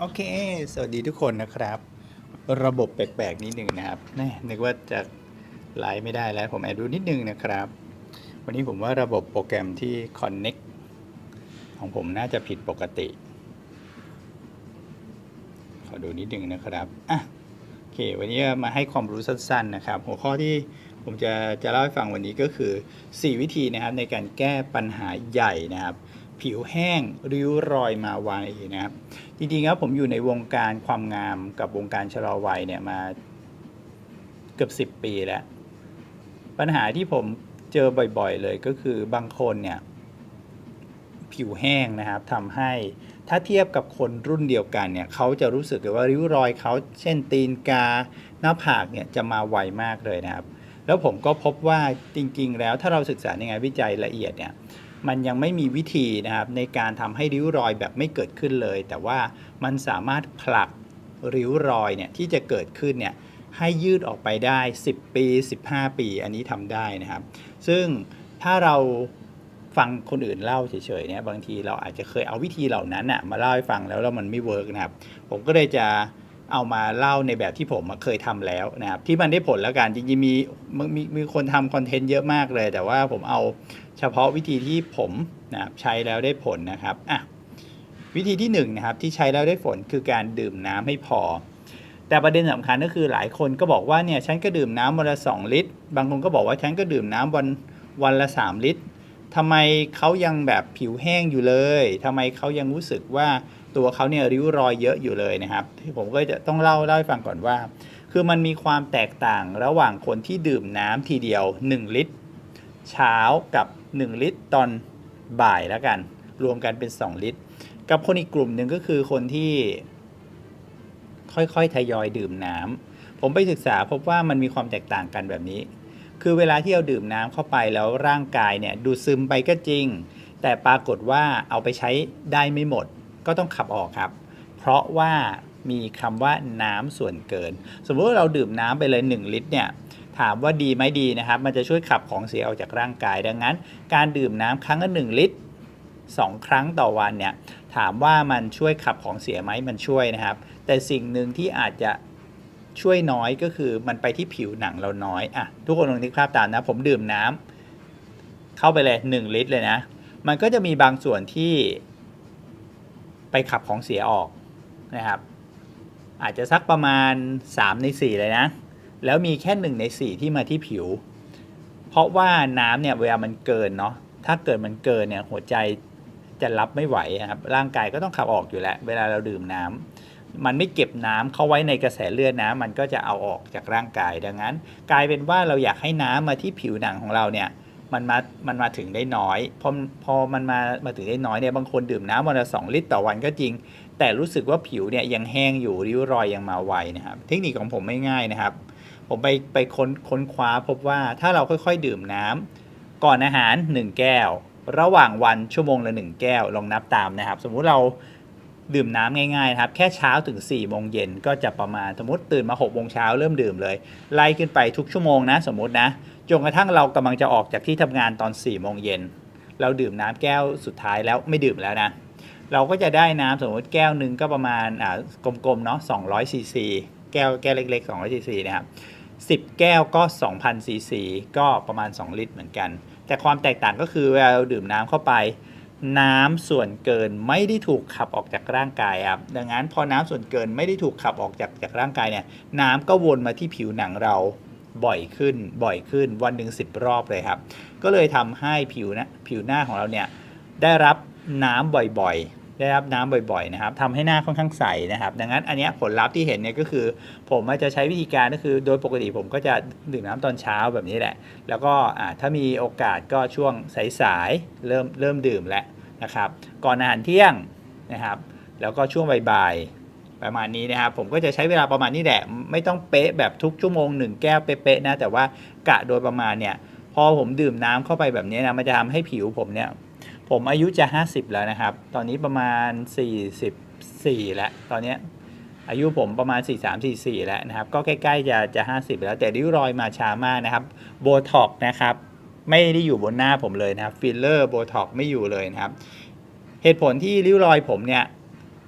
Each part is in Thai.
โอเค สวัสดีทุกคนนะครับ ระบบแปลกๆนิดหนึ่งนะครับแน่นึกว่าจะไลฟ์ไม่ได้แล้วผมแอบดูนิดนึงนะครับ วันนี้ผมว่าระบบโปรแกรมที่ Connect ของผมน่าจะผิดปกติ ขอดูนิดนึงนะครับอะโอเค วันนี้มาให้ความรู้สั้นๆนะครับ หัวข้อที่ผมจะจะเล่าให้ฟังวันนี้ก็คือ 4 วิธีนะครับในการแก้ปัญหาใหญ่นะครับ ผิวแห้งริ้วรอยมาไวนะครับ จริงๆครับผมอยู่ในวงการความงามกับวงการชะลอวัยเนี่ยมาเกือบ 10 ปีแล้ว ปัญหาที่ผมเจอบ่อยๆเลยก็คือบางคนเนี่ย ผิวแห้งนะครับทำให้ถ้าเทียบกับคนรุ่นเดียวกันเนี่ยเขาจะรู้สึกเลยว่าริ้วรอยเขาเช่นตีนกาหน้าผากเนี่ยจะมาไวมากเลยนะครับ แล้วผมก็พบว่าจริง ๆ แล้วถ้าเราศึกษาในงานวิจัยละเอียดเนี่ย มันยังไม่มีวิธีนะครับในการทำให้ริ้วรอยแบบไม่เกิดขึ้นเลย แต่ว่ามันสามารถผลักริ้วรอยเนี่ยที่จะเกิดขึ้นเนี่ยให้ยืดออกไปได้ 10 ปี 15 ปี อันนี้ทำได้นะครับ ซึ่งถ้าเราฟังคนอื่นเล่าเฉยๆเนี่ยบางทีเราอาจจะเคยเอาวิธีเหล่านั้นน่ะมาเล่าให้ฟังแล้วแล้วมันไม่เวิร์กนะครับ ผมก็เลยจะ เอามาเล่าในแบบที่ผมเคยทำแล้วนะครับที่มันได้ผลแล้วกันจริงๆมีมีมีคนทำคอนเทนต์เยอะมากเลย แต่ว่าผมเอาเฉพาะวิธีที่ผมนะครับใช้แล้วได้ผลนะครับอะวิธีที่1นงนะครับที่ใช้แล้วได้ผลคือการดื่มน้ำให้พอ แต่ประเด็นสำคัญก็คือหลายคนก็บอกว่าเนี่ยฉันก็ดื่มน้ำวันละ 2 ลิตร บางคนก็บอกว่าฉันก็ดื่มน้ำวันวันละ 3 ลิตรทำไมเขายังแบบผิวแห้งอยู่เลยทำไมเขายังรู้สึกว่า ตัวเขาเนี่ยริ้วรอยเยอะอยู่เลยนะครับ ที่ผมก็จะต้องเล่าเล่าให้ฟังก่อนว่า คือมันมีความแตกต่างระหว่างคนที่ดื่มน้ำทีเดียว 1 ลิตร เช้ากับ 1 ลิตรตอนบ่ายแล้วกัน รวมกันเป็น 2 ลิตร กับคนอีกกลุ่มหนึ่งก็คือคนที่ ค่อยๆทยอยดื่มน้ำผมไปศึกษาพบว่ามันมีความแตกต่างกันแบบนี้ คือเวลาที่เราดื่มน้ำเข้าไปแล้วร่างกายเนี่ยดูดซึมไปก็จริง แต่ปรากฏว่าเอาไปใช้ได้ไม่หมด ก็ต้องขับออกครับ เพราะว่ามีคำว่าน้ำส่วนเกิน สมมติว่าเราดื่มน้ำไปเลย 1 ลิตรเนี่ยถามว่าดีไหมดีนะครับ มันจะช่วยขับของเสียออกจากร่างกาย ดังนั้น การดื่มน้ำครั้งละ1ลิตร 2 ครั้งต่อวันเนี่ยถามว่ามันช่วยขับของเสียไหมมันช่วยนะครับ แต่สิ่งหนึ่งที่อาจจะช่วยน้อยก็คือมันไปที่ผิวหนังเราน้อยอะทุกคนลองนึกภาพตามนะ ผมดื่มน้ำเข้าไปเลย 1 ลิตรเลยนะ มันก็จะมีบางส่วนที่ ไปขับของเสียออกนะครับ อาจจะสักประมาณ 3 ใน 4 เลยนะ แล้วมีแค่ 1 ใน 4 ที่มาที่ผิว เพราะว่าน้ำเนี่ยเวลามันเกินเนาะถ้าเกิดมันเกินเนี่ยหัวใจจะรับไม่ไหวนะครับร่างกายก็ต้องขับออกอยู่แล้ว เวลาเราดื่มน้ำมันไม่เก็บน้ำเข้าไว้ในกระแสเลือดนะมันก็จะเอาออกจากร่างกายดังนั้น กลายเป็นว่าเราอยากให้น้ำมาที่ผิวหนังของเราเนี่ย มันมา มันมาถึงได้น้อย พอ พอมันมา มาถึงได้น้อยเนี่ย บางคนดื่มน้ำวันละสองลิตรต่อวันก็จริง แต่รู้สึกว่าผิวเนี่ยยังแห้งอยู่ ริ้วรอยยังมาไวนะครับ เทคนิคของผมไม่ง่ายนะครับ ผมไป ไปค้นค้นคว้าพบว่าถ้าเราค่อยๆ ดื่มน้ำก่อนอาหาร 1 แก้ว ระหว่างวันชั่วโมงละ 1 แก้ว ลองนับตามนะครับ สมมุติเราดื่มน้ำง่ายๆนะครับ แค่เช้าถึง4ี่โมงเย็นก็จะประมาณ สมมติตื่นมา6กโมงเช้าเริ่มดื่มเลย ไล่ขึ้นไปทุกชั่วโมงนะ สมมตินะ จนกระทั่งเรากำลังจะออกจากที่ทำงานตอน4ี่โมงเย็นเราดื่มน้ำแก้วสุดท้ายแล้วไม่ดื่มแล้วนะ เราก็จะได้น้ำสมมติแก้วหนึ่งก็ประมาณอ่ากลมๆเนาะ200ซีซีแก้วแก้วเล็ก ๆ 200ซีซีนะครับ10 แก้วก็ 2,000ซีซีก็ประมาณ 2 ลิตรเหมือนกัน แต่ความแตกต่างก็คือเวลาเราดื่มน้ำเข้าไป น้ำส่วนเกินไม่ได้ถูกขับออกจากร่างกายครับดังนั้นพอน้ำส่วนเกินไม่ได้ถูกขับออกจากจากร่างกายเนี่ยน้ำก็วนมาที่ผิวหนังเรา บ่อยขึ้น บ่อยขึ้นวันหนึ่ง10รอบเลยครับ ก็เลยทำให้ผิวนะผิวหน้าของเราเนี่ยได้รับน้ำบ่อยๆ ได้รับน้ำบ่อยๆนะครับทำให้หน้าค่อนข้างใสนะครับ ดังนั้นอันนี้ผลลัพธ์ที่เห็นเนี่ยก็คือ ผมอาจจะใช้วิธีการก็คือ โดยปกติผมก็จะดื่มน้ำตอนเช้าแบบนี้แหละ แล้วก็ถ้ามีโอกาสก็ช่วงสายๆเริ่มเริ่มดื่มแล้วนะครับ ก่อนอาหารเที่ยงนะครับ แล้วก็ช่วงบ่ายๆ ประมาณนี้นะครับผมก็จะใช้เวลาประมาณนี้แหละ ไม่ต้องเป๊ะแบบทุกชั่วโมงหนึ่งแก้วเป๊ะๆนะ แต่ว่ากะโดยประมาณเนี่ย พอผมดื่มน้ำเข้าไปแบบนี้นะมันจะทำให้ผิวผมเนี่ย ผมอายุจะ 50 แล้วนะครับ ตอนนี้ประมาณ 44 แล้ว ตอนนี้อายุผมประมาณ 43 44 แล้วนะครับ ก็ใกล้ๆจะจะ 50 แล้ว แต่ริ้วรอยมาช้ามากนะครับโบท็อกนะครับ ไม่ได้อยู่บนหน้าผมเลยนะครับฟิลเลอร์โบท็อกไม่อยู่เลยนะครับ เหตุผลที่ริ้วรอยผมเนี่ย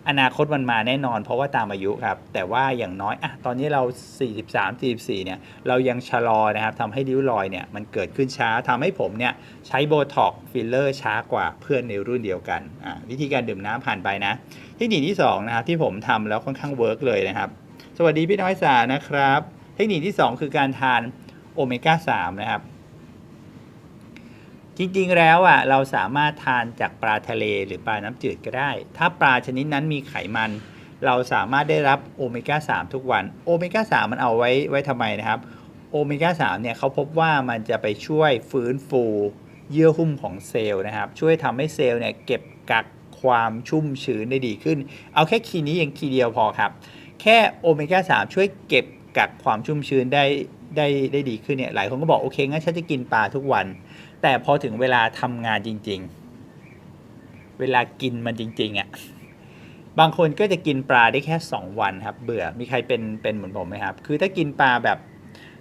อนาคตมันมาแน่นอน เพราะว่าตามอายุครับ แต่ว่าอย่างน้อยอะตอนนี้เรา 43 44เนี่ยเรายังชะลอนะครับทำให้ริ้วรอยเนี่ยมันเกิดขึ้นช้าทำให้ผมเนี่ยใช้โบท็อกฟิลเลอร์ช้ากว่าเพื่อนในรุ่นเดียวกันอะวิธีการดื่มน้ำผ่านไปนะเทคนิคที่2นะครับที่ผมทำแล้วค่อนข้างเวิร์กเลยนะครับ สวัสดีพี่น้อยสานะครับ เทคนิคที่ 2 คือการทานโอเมก้า3นะครับ จริงๆแล้วอะเราสามารถทานจากปลาทะเลหรือปลาน้ำจืดก็ได้ ถ้าปลาชนิดนั้นมีไขมัน เราสามารถได้รับโอเมก้า 3 ทุกวันโอเมก้า 3 มันเอาไว้ไว้ทำไมนะครับโอเมก้า 3 เนี่ยเขาพบว่ามันจะไปช่วยฟื้นฟูเยื่อหุ้มของเซลล์นะครับ ช่วยทำให้เซลล์เนี่ยเก็บกักความชุ่มชื้นได้ดีขึ้น เอาแค่คีย์นี้อย่างคีย์เดียวพอครับ แค่โอเมก้า 3 ช่วยเก็บกักความชุ่มชื้นได้ได้ได้ดีขึ้นเนี่ยหลายคนก็บอกโอเคงั้นฉันจะกินปลาทุกวัน แต่พอถึงเวลาทำงานจริง ๆ เวลากินมันจริง ๆอะ่ะบางคนก็จะกินปลาได้แค่ 2 วันครับ เบื่อมีใครเป็นเป็นเหมือนผมไหมครับ คือถ้ากินปลาแบบ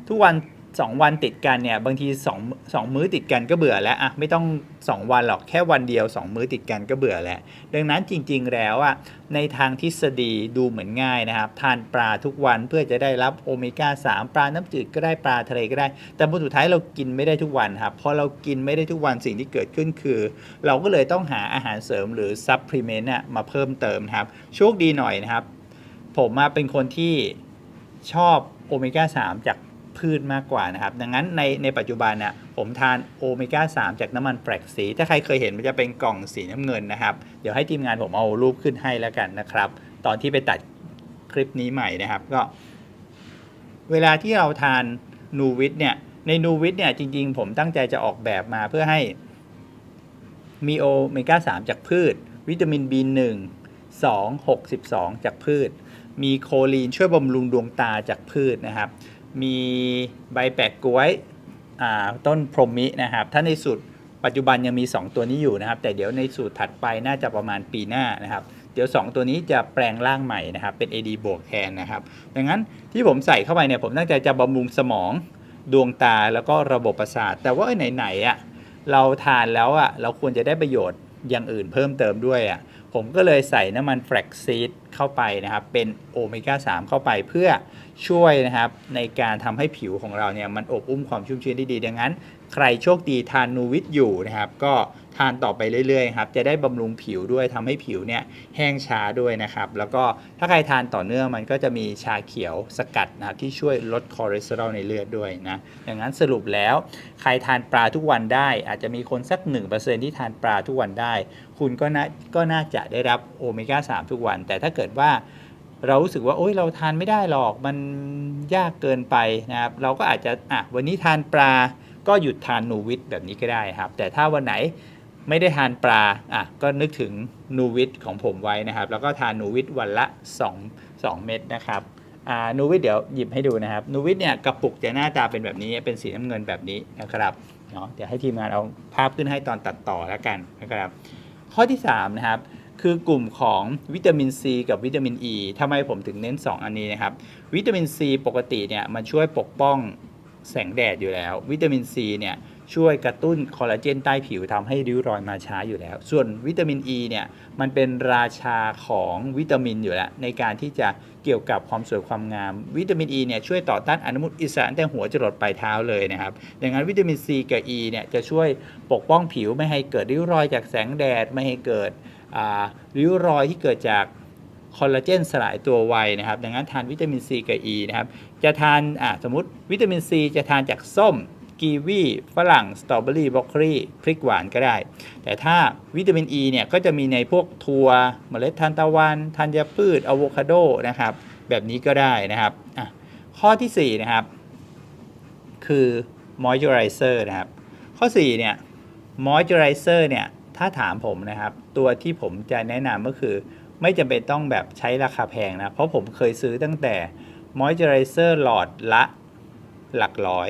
ทุกวัน 2วันติดกันเนี่ยบางที2 2มื้อติดกันก็เบื่อแล้วอะไม่ต้อง2วันหรอกแค่วันเดียว2มื้อติดกันก็เบื่อแล้วดังนั้นจริง ๆ แล้วอะในทางทฤษฎีดูเหมือนง่ายนะครับ ทานปลาทุกวันเพื่อจะได้รับโอเมก้า3 ปลาน้ำจืดก็ได้ปลาทะเลก็ได้ แต่ผลสุดท้ายเรากินไม่ได้ทุกวันครับพอเรากินไม่ได้ทุกวันสิ่งที่เกิดขึ้นคือ เราก็เลยต้องหาอาหารเสริมหรือซัพพลีเมนต์น่ะมาเพิ่มเติมครับโชคดีหน่อยนะครับ ผมมาเป็นคนที่ชอบโอเมก้า3จาก พืชมากกว่านะครับ ดังนั้นในในปัจจุบันน่ะผมทานโอเมก้า 3 จากน้ำมันแฟลกซีถ้าใครเคยเห็นมันจะเป็นกล่องสีน้ำเงินนะครับ เดี๋ยวให้ทีมงานผมเอารูปขึ้นให้แล้วกันนะครับ ตอนที่ไปตัดคลิปนี้ใหม่นะครับก็ เวลาที่เราทานนูวิทเนี่ยในนูวิทเนี่ยจริงๆ ผมตั้งใจจะออกแบบมาเพื่อให้มีโอเมก้า 3 จากพืช วิตามิน B1 2 62 จากพืช มีโคลีนช่วยบำรุงดวงตาจากพืชนะครับ มีใบแปะกล้วยอ่าต้นพรหมินะครับ ถ้าในสูตรปัจจุบันยังมี 2 ตัวนี้อยู่นะครับ แต่เดี๋ยวในสูตรถัดไปน่าจะประมาณปีหน้านะครับ เดี๋ยว 2 ตัวนี้จะแปลงร่างใหม่นะครับ เป็น AD บวกแทนนะครับ ดังนั้นที่ผมใส่เข้าไปเนี่ยผมตั้งใจจะบำรุงสมองดวงตาแล้วก็ระบบประสาท แต่ว่าไอ้ไหนๆอะเราทานแล้วอะเราควรจะได้ประโยชน์อย่างอื่นเพิ่มเติมด้วยอะ ผมก็เลยใส่น้ำมันแฟลกซีดเข้าไปนะครับ เป็นโอเมก้า 3 เข้าไปเพื่อช่วยนะครับ ในการทำให้ผิวของเราเนี่ยมันอบอุ้มความชุ่มชื้นได้ดี ดังนั้น ใครโชคดีทานนูวิทอยู่นะครับ ก็ ทานต่อไปเรื่อยๆครับจะได้บำรุงผิวด้วยทำให้ผิวเนี่ยแห้งช้าด้วยนะครับ แล้วก็ถ้าใครทานต่อเนื่องมันก็จะมีชาเขียวสกัดนะครับที่ช่วยลดคอเลสเตอรอลในเลือดด้วยนะดังนั้นสรุปแล้ว ใครทานปลาทุกวันได้ อาจจะมีคนสัก 1%ที่ทานปลาทุกวันได้ คุณก็น่าก็น่าจะได้รับโอเมก้า3 ทุกวัน แต่ถ้าเกิดว่าเรารู้สึกว่าโอ๊ยเราทานไม่ได้หรอกมันยากเกินไปนะครับเราก็อาจจะอะวันนี้ทานปลาก็หยุดทานนูวิทแบบนี้ก็ได้ครับ แต่ถ้าวันไหน ไม่ได้ทานปลาอะก็นึกถึงนูวิทของผมไว้นะครับ แล้วก็ทานนูวิทวันละ 2 2 เม็ดนะครับอ่านูวิทเดี๋ยวหยิบให้ดูนะครับนูวิทเนี่ยกระปุกจะหน้าตาเป็นแบบนี้เป็นสีน้ำเงินแบบนี้นะครับเนาะเดี๋ยวให้ทีมงานเอาภาพขึ้นให้ตอนตัดต่อแล้วกันนะครับ ข้อที่3นะครับคือกลุ่มของวิตามินซีกับวิตามินอ e. ีทำไมผมถึงเน้น 2 อันนี้นะครับ วิตามินซีปกติเนี่ยมันช่วยปกป้องแสงแดดอยู่แล้ว วิตามินซีเนี่ย ช่วยกระตุ้นคอลลาเจนใต้ผิวทำให้ริ้วรอยมาช้าอยู่แล้ว ส่วนวิตามินอ e ีเนี่ยมันเป็นราชาของวิตามินอยู่แล้ว ในการที่จะเกี่ยวกับความสวยความงาม วิตามินอ e ีเนี่ยช่วยต่อต้านอนุมูลอิสระตั้งแต่หัวจรดปลายเท้าเลยนะครับดังนั้นวิตามินซีกับอ e ีเนี่ยจะช่วยปกป้องผิวไม่ให้เกิดริ้วรอยจากแสงแดดไม่ให้เกิดริ้วรอยที่เกิดจากคอลลาเจนสลายตัวไวนะครับดังนั้นทานวิตามินซีกับอ e ีนะครับจะทานสมมติวิตามินซีจะทานจากส้ม กีวีฝรั่งสตรอเบอรี่บรอกโคลีพริกหวานก็ได้ แต่ถ้าวิตามินอ e ีเนี่ยก็จะมีในพวกถั่วเมล็ดทานตะวันธัญพืชอะโวคาโดนะครับ แบบนี้ก็ได้นะครับข้อทีสี่4นะครับคือ moisturizer นะครับ ข้อ4เนี่ย moisturizer เนี่ยถ้าถามผมนะครับ ตัวที่ผมจะแนะนำก็คือ ไม่จำเป็นต้องแบบใช้ราคาแพงนะ เพราะผมเคยซื้อตั้งแต่ moisturizer หลอดละหลักร้อย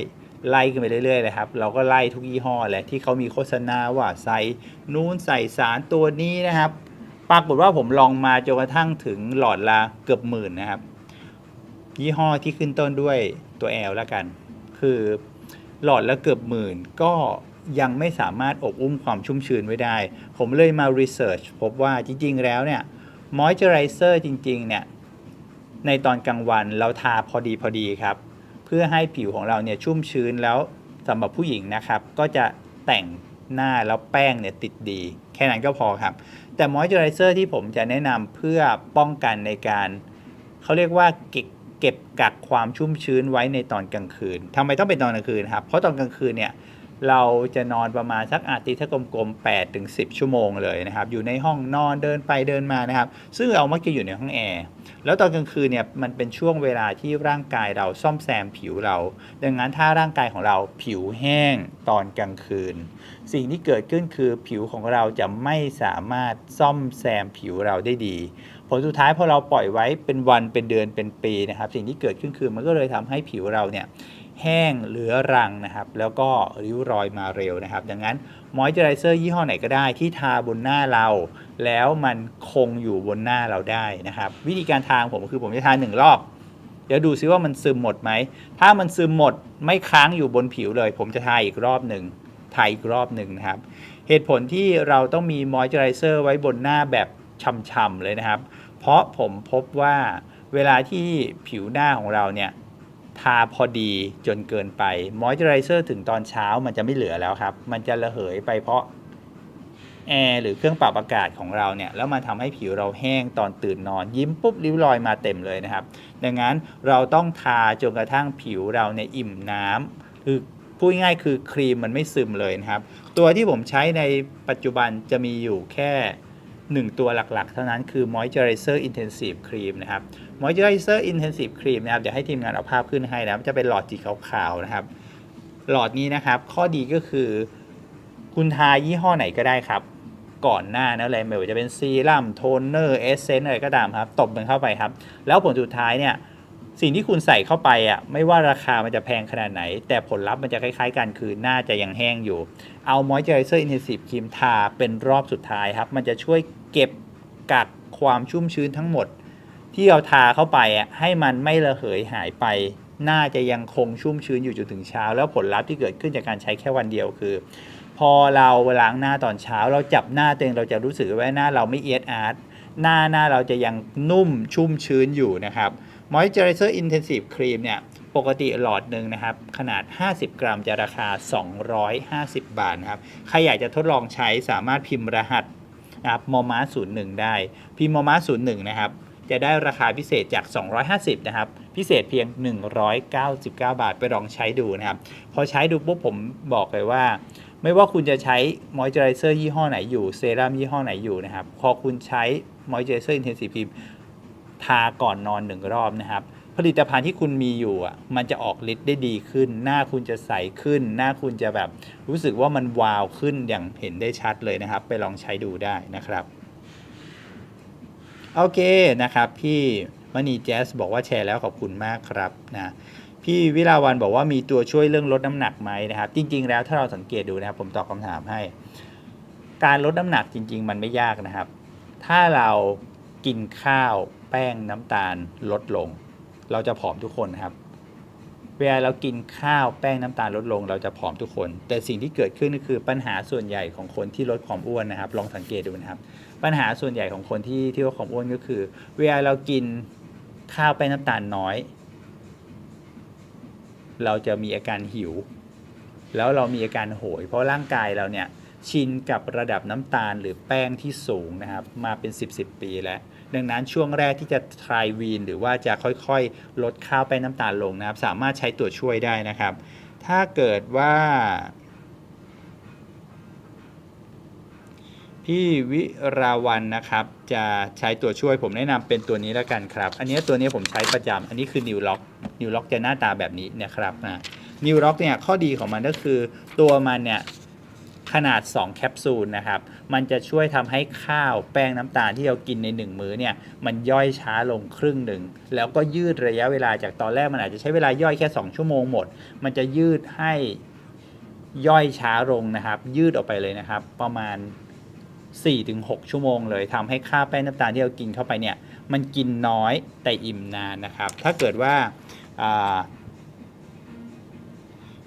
ไล่กันไปเรื่อยๆเลยครับ เราก็ไล่ทุกยี่ห้อแหละที่เขามีโฆษณาว่าใส่นู้นใส่สารตัวนี้นะครับ ปรากฏว่าผมลองมาจนกระทั่งถึงหลอดละเกือบหมื่นนะครับ ยี่ห้อที่ขึ้นต้นด้วยตัว L แล้วกัน คือหลอดละเกือบหมื่นก็ยังไม่สามารถอบอุ้มความชุ่มชื้นไว้ได้ ผมเลยมารีเสิร์ชพบว่าจริง ๆ แล้วเนี่ยมอยเจอไรเซอร์จริง ๆ เนี่ย ในตอนกลางวันเราทาพอดีพอดีครับ เพื่อให้ผิวของเราเนี่ยชุ่มชื้นแล้วสำหรับผู้หญิงนะครับ ก็จะแต่งหน้าแล้วแป้งเนี่ยติดดี แค่นั้นก็พอครับ แต่มอยเจอไรเซอร์ที่ผมจะแนะนำเพื่อป้องกันในการเขาเรียกว่าเก็บเก็บกักความชุ่มชื้นไว้ในตอนกลางคืนทำไมต้องเป็นตอนกลางคืนครับ เพราะตอนกลางคืนเนี่ย เราจะนอนประมาณสักอาทิตย์ถ้ากลมๆ8ถึง10 ชั่วโมงเลยนะครับ อยู่ในห้องนอนเดินไปเดินมานะครับ ซึ่งเรามักจะอยู่ในห้องแอร์ แล้วตอนกลางคืนเนี่ยมันเป็นช่วงเวลาที่ร่างกายเราซ่อมแซมผิวเรา ดังนั้นถ้าร่างกายของเราผิวแห้งตอนกลางคืน สิ่งที่เกิดขึ้นคือผิวของเราจะไม่สามารถซ่อมแซมผิวเราได้ดีผลสุดท้ายพอเราปล่อยไว้เป็นวันเป็นเดือนเป็นปีนะครับ สิ่งที่เกิดขึ้นคือมันก็เลยทำให้ผิวเราเนี่ย แห้งเหลือรังนะครับ แล้วก็ริ้วรอยมาเร็วนะครับ ดังนั้นมอยเจอไรเซอร์ยี่ห้อไหนก็ได้ที่ทาบนหน้าเรา แล้วมันคงอยู่บนหน้าเราได้นะครับ วิธีการทางผมคือผมจะทาหนึ่งรอบ เดี๋ยวดูซิว่ามันซึมหมดไหม ถ้ามันซึมหมดไม่ค้างอยู่บนผิวเลย ผมจะทาอีกรอบหนึ่งทาอีกรอบหนึ่งนะครับ เหตุผลที่เราต้องมีมอยเจอไรเซอร์ไว้บนหน้าแบบช่ำๆเลยนะครับ เพราะผมพบว่าเวลาที่ผิวหน้าของเราเนี่ย ทาพอดีจนเกินไปมอยเจอไรเซอร์ถึงตอนเช้ามันจะไม่เหลือแล้วครับ มันจะระเหยไปเพราะแอร์หรือเครื่องปรับอากาศของเราเนี่ยแล้วมันทำให้ผิวเราแห้งตอนตื่นนอน ยิ้มปุ๊บริ้วรอยมาเต็มเลยนะครับ ดังนั้นเราต้องทาจนกระทั่งผิวเราเนี่ยอิ่มน้ำคือพูดง่ายๆคือครีมมันไม่ซึมเลยนะครับ ตัวที่ผมใช้ในปัจจุบันจะมีอยู่แค่ 1 ตัวหลักๆ เท่านั้นคือ Moisturizer Intensive Cream นะครับ Moisturizer Intensive Cream นะครับ เดี๋ยวให้ทีมงานเอาภาพขึ้นให้นะครับ จะเป็นหลอดสีขาวๆนะครับ หลอดนี้นะครับ ข้อดีก็คือ คุณทายี่ห้อไหนก็ได้ครับ ก่อนหน้านะอะไรไม่ว่าจะเป็นซีรั่ม โทนเนอร์ เอสเซนต์อะไรก็ตามครับ ตบมันเข้าไปครับ แล้วผลสุดท้ายเนี่ย สิ่งที่คุณใส่เข้าไปอะไม่ว่าราคามันจะแพงขนาดไหน แต่ผลลัพธ์มันจะคล้ายๆกันคือหน้าจะยังแห้งอยู่ เอา Moisturizer Intensive Cream ทาเป็นรอบสุดท้ายครับ มันจะช่วยเก็บกักความชุ่มชื้นทั้งหมด ที่เราทาเข้าไปอะให้มันไม่ระเหยหายไป หน้าจะยังคงชุ่มชื้นอยู่จนถึงเช้า แล้วผลลัพธ์ที่เกิดขึ้นจากการใช้แค่วันเดียวคือ พอเราล้างหน้าตอนเช้า เราจับหน้าตัวเองเราจะรู้สึกว่าหน้าเราไม่เอียดอาร์ตหน้าหน้าเราจะยังนุ่มชุ่มชื้นอยู่นะครับ Moisturizer Intensive Cream เนี่ยปกติหลอดหนึ่งนะครับ ขนาด 50 กรัมจะราคา 250 บาทนะครับ ใครอยากจะทดลองใช้สามารถพิมพ์รหัสนะครับมอมา01 ได้ พิมพ์มอมา01 นะครับ จะได้ราคาพิเศษจาก 250 นะครับ พิเศษเพียง 199 บาทไปลองใช้ดูนะครับ พอใช้ดูปุ๊บผมบอกเลยว่าไม่ว่าคุณจะใช้มอยเจอไรเซอร์ยี่ห้อไหนอยู่ เซรั่มยี่ห้อไหนอยู่นะครับ พอคุณใช้มอยเจอไรเซอร์อินเทนซีฟครีม ทาก่อนนอนหนึ่งรอบนะครับ ผลิตภัณฑ์ที่คุณมีอยู่อะมันจะออกฤทธิ์ได้ดีขึ้น หน้าคุณจะใสขึ้น หน้าคุณจะแบบรู้สึกว่ามันวาวขึ้นอย่างเห็นได้ชัดเลยนะครับ ไปลองใช้ดูได้นะครับโอเคนะครับพี่มณีแจ๊สบอกว่าแชร์แล้วขอบคุณมากครับนะพี่วิลาวันบอกว่ามีตัวช่วยเรื่องลดน้ำหนักไหมนะครับ จริง ๆ แล้วถ้าเราสังเกตดูนะครับผมตอบคำถามให้ การลดน้ำหนักจริง ๆ มันไม่ยากนะครับ ถ้าเรากินข้าว แป้งน้ำตาลลดลง เราจะผอมทุกคนนะครับ เวลาเรากินข้าวแป้งน้ำตาลลดลง เราจะผอมทุกคน แต่สิ่งที่เกิดขึ้นก็คือปัญหาส่วนใหญ่ของคนที่ลดความอ้วนนะครับ ลองสังเกตดูนะครับ ปัญหาส่วนใหญ่ของคนที่ที่ลดความอ้วนก็คือ เวลาเรากินข้าวแป้งน้ำตาลน้อย เราจะมีอาการหิว แล้วเรามีอาการโหย เพราะร่างกายเราเนี่ยชินกับระดับน้ำตาลหรือแป้งที่สูงนะครับ มาเป็น 10บสปีแล้ว ดังนั้นช่วงแรกที่จะทรายวีน หรือว่าจะค่อยๆ ลดข้าวแป้งน้ำตาลลงนะครับ สามารถใช้ตัวช่วยได้นะครับ ถ้าเกิดว่า พี่วิราวันนะครับ จะใช้ตัวช่วยผมแนะนำเป็นตัวนี้แล้วกันครับ อันนี้ตัวนี้ผมใช้ประจำอันนี้คือ New Lock New Lock จะหน้าตาแบบนี้นะครับนะ New Lock เนี่ยข้อดีของมันก็คือตัวมันเนี่ย ขนาด 2 แคปซูลนะครับ มันจะช่วยทำให้ข้าวแป้งน้ำตาลที่เรากินใน 1 มื้อเนี่ย มันย่อยช้าลงครึ่งหนึ่ง แล้วก็ยืดระยะเวลาจากตอนแรกมันอาจจะใช้เวลาย่อยแค่ 2 ชั่วโมงหมด มันจะยืดให้ย่อยช้าลงนะครับ ยืดออกไปเลยนะครับ ประมาณ 4-6 ชั่วโมงเลยทำให้ค่าแป้งน้ำตาลที่เรากินเข้าไปเนี่ย มันกินน้อยแต่อิ่มนานนะครับ ถ้าเกิดว่าอ่า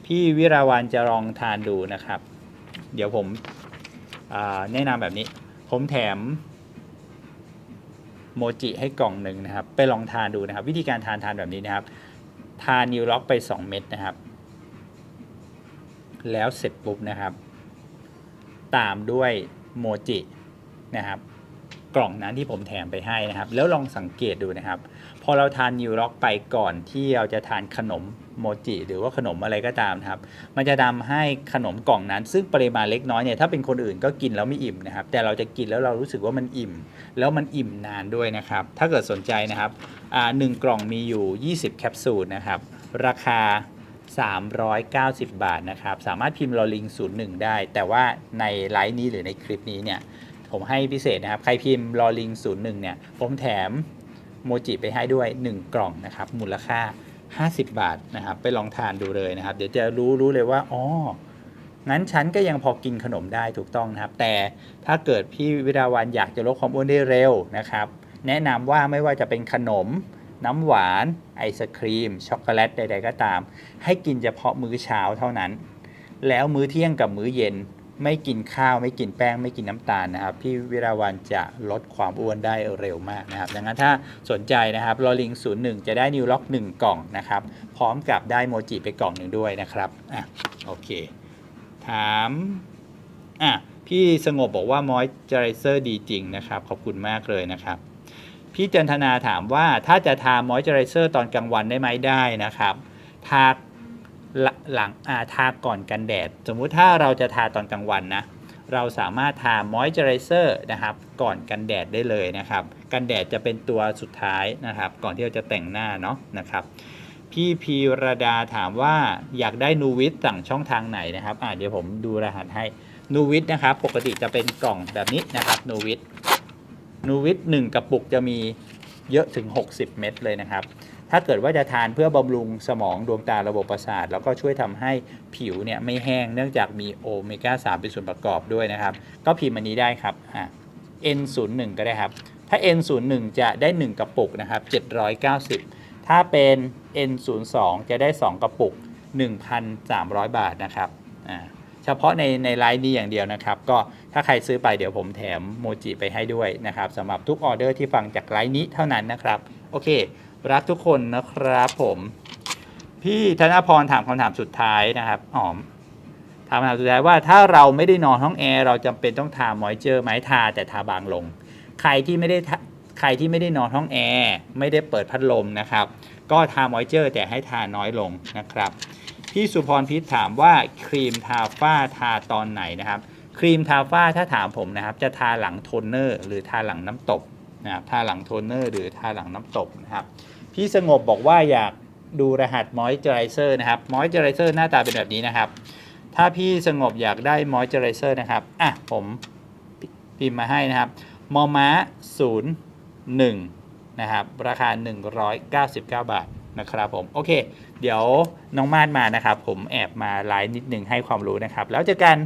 พี่วิราวันจะลองทานดูนะครับ เดี๋ยวผมแนะนำแบบนี้ ผมแถมโมจิให้กล่องหนึ่งนะครับ ไปลองทานดูนะครับ วิธีการทานทานแบบนี้นะครับ ทานนิวล็อกไป 2 เม็ดนะครับ แล้วเสร็จปุ๊บนะครับ ตามด้วยโมจินะครับ กล่องนั้นที่ผมแถมไปให้นะครับ แล้วลองสังเกตดูนะครับ พอเราทานนิวล็อกไปก่อนที่เราจะทานขนม โมจิหรือว่าขนมอะไรก็ตามครับ มันจะทำให้ขนมกล่องนั้น ซึ่งปริมาณเล็กน้อยเนี่ยถ้าเป็นคนอื่นก็กินแล้วไม่อิ่มนะครับ แต่เราจะกินแล้วเรารู้สึกว่ามันอิ่ม แล้วมันอิ่มนานด้วยนะครับ ถ้าเกิดสนใจนะครับอ่าหนึ่งกล่องมีอยู่ 20 แคปซูลนะครับ ราคา 390 บาทนะครับ สามารถพิมพ์ลอลิง 01 ได้ แต่ว่าในไลฟ์นี้หรือในคลิปนี้เนี่ยผมให้พิเศษนะครับ ใครพิมพ์ลอลิง 01 เนี่ย ผมแถมโมจิไปให้ด้วย 1 กล่องนะครับ มูลค่า 50 บาทนะครับ ไปลองทานดูเลยนะครับ เดี๋ยวจะรู้รู้เลยว่าอ๋องั้นฉันก็ยังพอกินขนมได้ถูกต้องนะครับ แต่ถ้าเกิดพี่วิราวันอยากจะลดความอ้วนได้เร็วนะครับ แนะนำว่าไม่ว่าจะเป็นขนม น้ำหวาน ไอศครีม ช็อกโกแลตใด ๆ ก็ตาม ให้กินเฉพาะมื้อเช้าเท่านั้น แล้วมื้อเที่ยงกับมื้อเย็น ไม่กินข้าวไม่กินแป้งไม่กินน้ำตาลนะครับ พี่วิราวันจะลดความอ้วนได้เร็วมากนะครับ ดังนั้นถ้าสนใจนะครับลอลิง 01 จะได้นิวล็อก 1 กล่องนะครับ พร้อมกับได้โมจิไปกล่องหนึ่งด้วยนะครับอะโอเค ถามอะพี่สงบบอกว่ามอยเจอไรเซอร์ดีจริงนะครับ ขอบคุณมากเลยนะครับ พี่จันทนาถามว่าถ้าจะทามอยเจอไรเซอร์ตอนกลางวันได้ไหมได้นะครับทา หลังอาทาก่อนกันแดด สมมุติถ้าเราจะทาตอนกลางวันนะ เราสามารถทามอยเจอไรเซอร์นะครับ ก่อนกันแดดได้เลยนะครับ กันแดดจะเป็นตัวสุดท้ายนะครับ ก่อนที่เราจะแต่งหน้าเนาะนะครับ พี่พีรดาถามว่าอยากได้นูวิทสั่งช่องทางไหนนะครับอ่าเดี๋ยวผมดูรหัสให้นูวิทนะครับ ปกติจะเป็นกล่องแบบนี้นะครับนูวิทนูวิทหนึ่งกระปุกจะมีเยอะถึง 60 เม็ดเลยนะครับ ถ้าเกิดว่าจะทานเพื่อบำรุงสมองดวงตาระบบประสาท แล้วก็ช่วยทำให้ผิวเนี่ยไม่แห้งเนื่องจากมีโอเมก้า3 เป็นส่วนประกอบด้วยนะครับ ก็พิมพ์อันนี้ได้ครับอ่า N01 ก็ได้ครับ ถ้า N01 จะได้ 1 กระปุกนะครับ 790 ถ้าเป็น N02 จะได้ 2 กระปุก 1,300 บาทนะครับอ่าเฉพาะในในไลน์นี้อย่างเดียวนะครับ ก็ถ้าใครซื้อไปเดี๋ยวผมแถมโมจิไปให้ด้วยนะครับสำหรับทุกออเดอร์ที่ฟังจากไลน์นี้เท่านั้นนะครับ โอเค รักทุกคนนะครับผม พี่ธนพรถามคำถามสุดท้ายนะครับอ๋อถามคำถามสุดท้ายว่าถ้าเราไม่ได้นอนห้องแอร์เราจำเป็นต้องทามอยเจอร์ไหมทาแต่ทาบางลง ใครที่ไม่ได้ใครที่ไม่ได้นอนห้องแอร์ไม่ได้เปิดพัดลมนะครับ ก็ทามอยเจอร์แต่ให้ทาน้อยลงนะครับพี่สุพรพิษถามว่าครีมทาฝ้าทาตอนไหนนะครับ ครีมทาฝ้าถ้าถามผมนะครับ จะทาหลังโทนเนอร์ หรือทาหลังน้ำตก นะครับทาหลังโทนเนอร์หรือทาหลังน้ำตกนะครับ พี่สงบบอกว่าอยากดูรหัสมอยเจอไรเซอร์นะครับมอยเจอไรเซอร์หน้าตาเป็นแบบนี้นะครับ ถ้าพี่สงบอยากได้มอยเจอไรเซอร์นะครับอะผมพิมพ์มาให้นะครับ มอม้า 01 นะครับ ราคา 199 บาทนะครับผม โอเค เดี๋ยวน้องมาดมานะครับ ผมแอบมาไลฟ์นิดนึงให้ความรู้นะครับ แล้วเจอกัน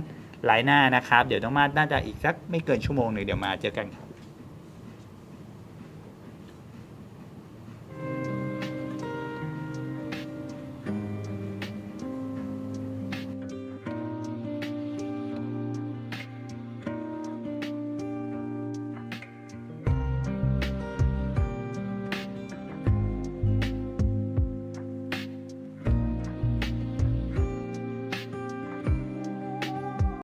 ไลฟ์หน้านะครับ เดี๋ยวน้องมาดน่าจะอีกสักไม่เกินชั่วโมงหนึ่งเดี๋ยวมาเจอกันครับ